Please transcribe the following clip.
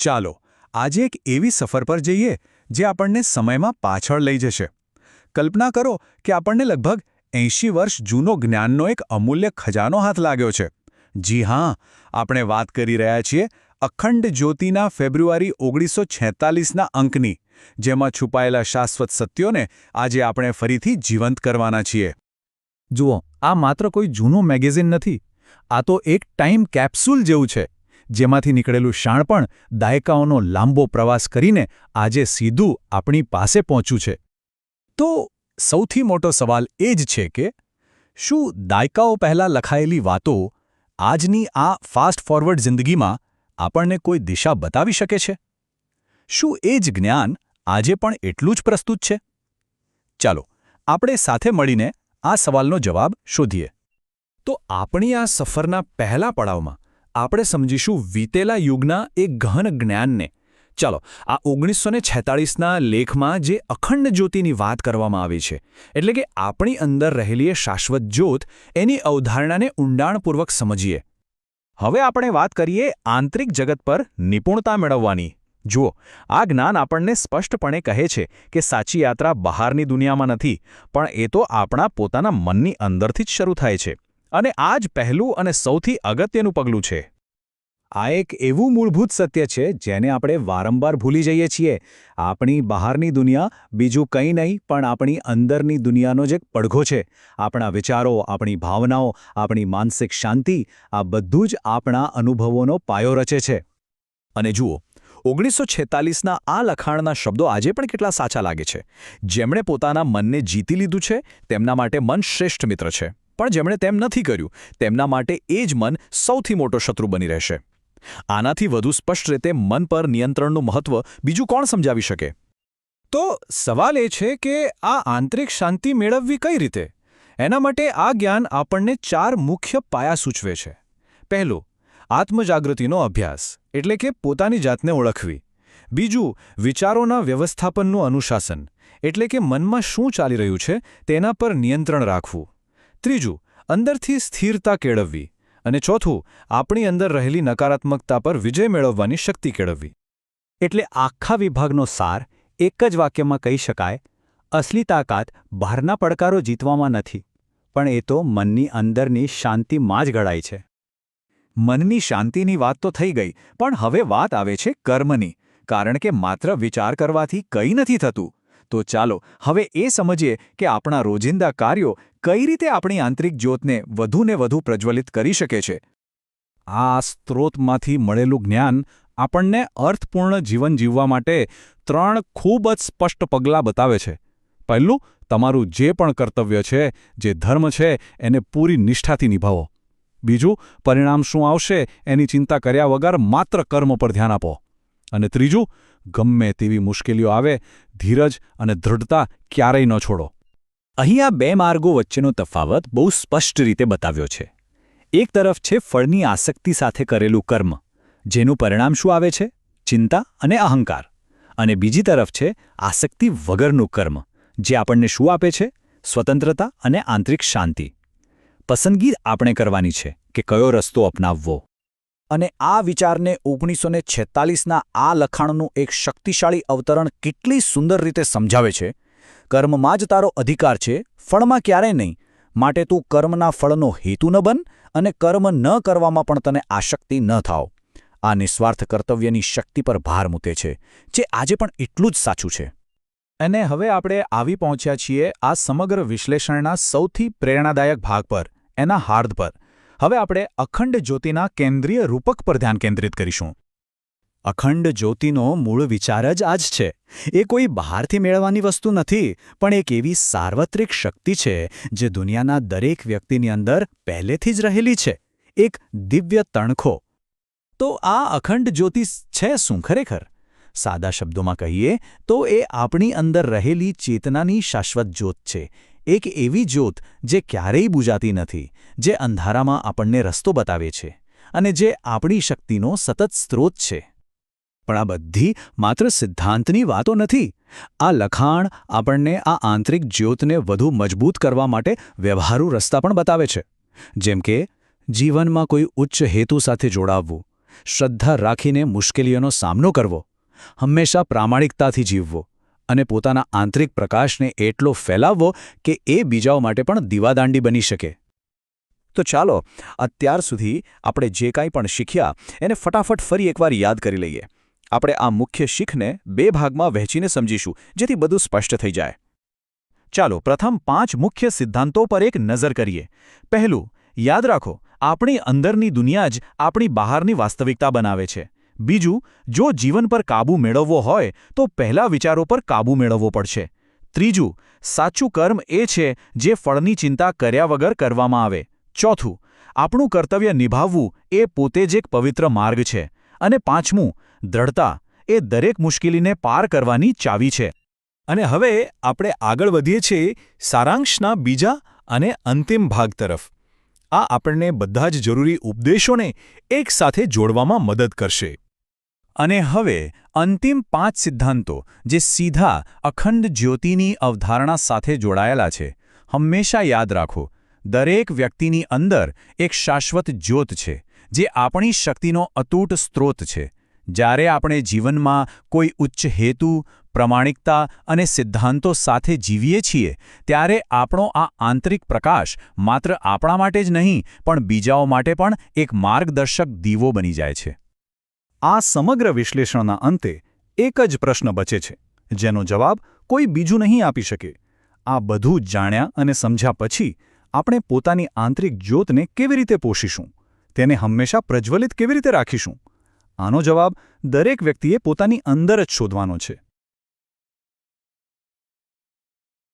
ચાલો, આજે એક એવી સફર પર જઈએ જે આપણને સમયમાં પાછળ લઈ જશે. કલ્પના કરો કે આપણને લગભગ એંશી વર્ષ જૂનો જ્ઞાનનો એક અમૂલ્ય ખજાનો હાથ લાગ્યો છે. જી હા, આપણે વાત કરી રહ્યા છીએ અખંડ જ્યોતિના ફેબ્રુઆરી ઓગણીસો છેતાલીસના અંકની, જેમાં છુપાયેલા શાશ્વત સત્યોને આજે આપણે ફરીથી જીવંત કરવાના છીએ. જુઓ, આ માત્ર કોઈ જૂનું મેગેઝિન નથી, આ તો એક ટાઈમ કેપ્સ્યુલ જેવું છે. જેમાંથી નીકળેલું શાણપણ દાયકાઓનો લાંબો પ્રવાસ કરીને આજે સીધું આપણી પાસે પહોંચ્યું છે. તો સૌથી મોટો સવાલ એ જ છે કે, શું દાયકાઓ પહેલાં લખાયેલી વાતો આજની આ ફાસ્ટ ફોરવર્ડ જિંદગીમાં આપણને કોઈ દિશા બતાવી શકે છે? શું એ જ જ્ઞાન આજે પણ એટલું જ પ્રસ્તુત છે? ચાલો, આપણે સાથે મળીને આ સવાલનો જવાબ શોધીએ. તો આપણી આ સફરના પહેલા પડાવમાં આપણે સમજીશું વીતેલા યુગના એક ગહન જ્ઞાનને. ચાલો, આ ઓગણીસો ને છેતાળીસના લેખમાં જે અખંડ જ્યોતિની વાત કરવામાં આવી છે, એટલે કે આપણી અંદર રહેલી એ શાશ્વત જ્યોત, એની અવધારણાને ઊંડાણપૂર્વક સમજીએ. હવે આપણે વાત કરીએ આંતરિક જગત પર નિપુણતા મેળવવાની. જુઓ, આ જ્ઞાન આપણને સ્પષ્ટપણે કહે છે કે સાચી યાત્રા બહારની દુનિયામાં નથી, પણ એ તો આપણા પોતાના મનની અંદરથી જ શરૂ થાય છે. અને આ જ પહેલું અને સૌથી અગત્યનું પગલું છે. આ એક એવું મૂળભૂત સત્ય છે જેને આપણે વારંવાર ભૂલી જઈએ છીએ. આપણી બહારની દુનિયા બીજું કંઈ નહીં, પણ આપણી અંદરની દુનિયાનો જ પડઘો છે. આપણા વિચારો, આપણી ભાવનાઓ, આપણી માનસિક શાંતિ, આ બધું જ આપણા અનુભવોનો પાયો રચે છે. અને જુઓ, ઓગણીસો છેતાલીસના આ લખાણના શબ્દો આજે પણ કેટલા સાચા લાગે છે. જેમણે પોતાના મનને જીતી લીધું છે, તેમના માટે મન શ્રેષ્ઠ મિત્ર છે. પણ જેમણે તેમ નથી કર્યું, તેમના માટે એ જ મન સૌથી મોટો શત્રુ બની રહેશે. આનાથી વધુ સ્પષ્ટ રીતે મન પર નિયંત્રણનું મહત્વ બીજું કોણ સમજાવી શકે? તો સવાલ એ છે કે આ આંતરિક શાંતિ મેળવવી કઈ રીતે? એના માટે આ જ્ઞાન આપણને ચાર મુખ્ય પાયા સૂચવે છે. પહેલું, આત્મજાગૃતિનો અભ્યાસ, એટલે કે પોતાની જાતને ઓળખવી. બીજું, વિચારોના વ્યવસ્થાપનનું અનુશાસન, એટલે કે મનમાં શું ચાલી રહ્યું છે તેના પર નિયંત્રણ રાખવું. ત્રીજું, અંદરથી સ્થિરતા કેળવવી અને ચોથું, આપણી અંદર રહેલી નકારાત્મકતા પર વિજય મેળવવાની શક્તિ કેળવવી. એટલે આખા વિભાગનો સાર એક જ વાક્યમાં કહી શકાય, અસલી તાકાત બહારના પડકારો જીતવામાં નથી, પણ એ તો મનની અંદરની શાંતિમાં જ ઘડાય છે. મનની શાંતિની વાત તો થઈ ગઈ, પણ હવે વાત આવે છે કર્મની, કારણ કે માત્ર વિચાર કરવાથી કંઈ નથી થતું. તો ચાલો હવે એ સમજીએ કે આપણા રોજિંદા કાર્યો કઈ રીતે આપણી આંતરિક જ્યોતને વધુને વધુ પ્રજ્વલિત કરી શકે છે. આ સ્ત્રોતમાંથી મળેલું જ્ઞાન આપણને અર્થપૂર્ણ જીવન જીવવા માટે ત્રણ ખૂબ જ સ્પષ્ટ પગલાં બતાવે છે. પહેલું, તમારું જે પણ કર્તવ્ય છે, જે ધર્મ છે, એને પૂરી નિષ્ઠાથી નિભાવો. બીજું, પરિણામ શું આવશે એની ચિંતા કર્યા વગર માત્ર કર્મ પર ધ્યાન આપો. અને ત્રીજું, ગમે તેવી મુશ્કેલીઓ આવે ધીરજ અને દૃઢતા ક્યારેય ન છોડો. અહીં આ બે માર્ગો વચ્ચેનો તફાવત બહુ સ્પષ્ટ રીતે બતાવ્યો છે. એક તરફ છે ફળની આસક્તિ સાથે કરેલું કર્મ, જેનું પરિણામ શું આવે છે? ચિંતા અને અહંકાર. અને બીજી તરફ છે આસક્તિ વગરનું કર્મ, જે આપણને શું આપે છે? સ્વતંત્રતા અને આંતરિક શાંતિ. પસંદગી આપણે કરવાની છે કે કયો રસ્તો અપનાવવો. અને આ વિચારને ઓગણીસો ને છેતાલીસના આ લખાણનું એક શક્તિશાળી અવતરણ કેટલી સુંદર રીતે સમજાવે છે. કર્મમાં જ તારો અધિકાર છે, ફળમાં ક્યારેય નહીં. માટે તું કર્મના ફળનો હેતુ ન બન અને કર્મ ન કરવામાં પણ તને આશક્તિ ન થાવ. આ નિસ્વાર્થ કર્તવ્યની શક્તિ પર ભાર મૂકે છે, જે આજે પણ એટલું જ સાચું છે. અને હવે આપણે આવી પહોંચ્યા છીએ આ સમગ્ર વિશ્લેષણના સૌથી પ્રેરણાદાયક ભાગ પર, એના હાર્દ પર. હવે આપણે અખંડ જ્યોતિના કેન્દ્રીય રૂપક પર ધ્યાન કેન્દ્રિત કરીશું. અખંડ જ્યોતિનો મૂળ વિચાર જ આ જ છે. એ કોઈ બહારથી મેળવવાની વસ્તુ નથી, પણ એક એવી સાર્વત્રિક શક્તિ છે, જે દુનિયાના દરેક વ્યક્તિની અંદર પહેલેથી જ રહેલી છે. એક દિવ્ય તણખો. તો આ અખંડ જ્યોતિ છે શું, ખરેખર? સાદા શબ્દોમાં કહીએ તો એ આપણી અંદર રહેલી ચેતનાની શાશ્વત જ્યોત છે. એક એવી જ્યોત જે ક્યારેય બુજાતી નથી, જે અંધારામાં આપણને રસ્તો બતાવે છે અને જે આપણી શક્તિનો સતત સ્ત્રોત છે. પણ આ બધી માત્ર સિદ્ધાંતની વાતો નથી. આ લખાણ આપણને આ આંતરિક જ્યોતને વધુ મજબૂત કરવા માટે વ્યવહારુ રસ્તા પણ બતાવે છે. જેમ કે, જીવનમાં કોઈ ઉચ્ચ હેતુ સાથે જોડાવવું, શ્રદ્ધા રાખીને મુશ્કેલીઓનો સામનો કરવો, હંમેશા પ્રામાણિકતાથી જીવવો અને પોતાના આંતરિક પ્રકાશને એટલો ફેલાવવો કે એ બીજાઓ માટે પણ દીવાદાંડી બની શકે. તો ચાલો, અત્યાર સુધી આપણે જે કાંઈ પણ શીખ્યા, એને ફટાફટ ફરી એકવાર યાદ કરી લઈએ. આપણે આ મુખ્ય શીખને બે ભાગમાં વહેંચીને સમજીશું, જેથી બધું સ્પષ્ટ થઈ જાય. ચાલો, પ્રથમ પાંચ મુખ્ય સિદ્ધાંતો પર એક નજર કરીએ. પહેલું, યાદ રાખો, આપણી અંદરની દુનિયા જ આપણી બહારની વાસ્તવિકતા બનાવે છે. બીજું, જો જીવન પર કાબૂ મેળવવો હોય, તો પહેલા વિચારો પર કાબૂ મેળવવો પડશે. ત્રીજું, સાચું કર્મ એ છે જે ફળની ચિંતા કર્યા વગર કરવામાં આવે. ચોથું, આપણું કર્તવ્ય નિભાવવું એ પોતે જ એક પવિત્ર માર્ગ છે. અને પાંચમું, દ્રઢતા એ દરેક મુશ્કેલીને પાર કરવાની ચાવી છે. અને હવે આપણે આગળ વધીએ છીએ સારાંશના બીજા અને અંતિમ ભાગ તરફ. આ આપણને બધા જ જરૂરી ઉપદેશોને એકસાથે જોડવામાં મદદ કરશે. અને હવે અંતિમ પાંચ સિદ્ધાંતો, જે સીધા અખંડ જ્યોતિની અવધારણા સાથે જોડાયેલા છે. હંમેશા યાદ રાખો, દરેક વ્યક્તિની અંદર એક શાશ્વત જ્યોત છે, જે આપણી શક્તિનો અતૂટ સ્ત્રોત છે. જ્યારે આપણે જીવનમાં કોઈ ઉચ્ચ હેતુ, પ્રમાણિકતા અને સિદ્ધાંતો સાથે જીવીએ છીએ, ત્યારે આપણો આ આંતરિક પ્રકાશ માત્ર આપણા માટે જ નહીં, પણ બીજાઓ માટે પણ એક માર્ગદર્શક દીવો બની જાય છે. આ સમગ્ર વિશ્લેષણના અંતે એક જ પ્રશ્ન બચે છે, જેનો જવાબ કોઈ બીજું નહીં આપી શકે. આ બધું જાણ્યા અને સમજ્યા પછી આપણે પોતાની આંતરિક જ્યોતને કેવી રીતે પોષીશું? તેને હંમેશા પ્રજ્વલિત કેવી રીતે રાખીશું? આનો જવાબ દરેક વ્યક્તિએ પોતાની અંદર જ શોધવાનો છે.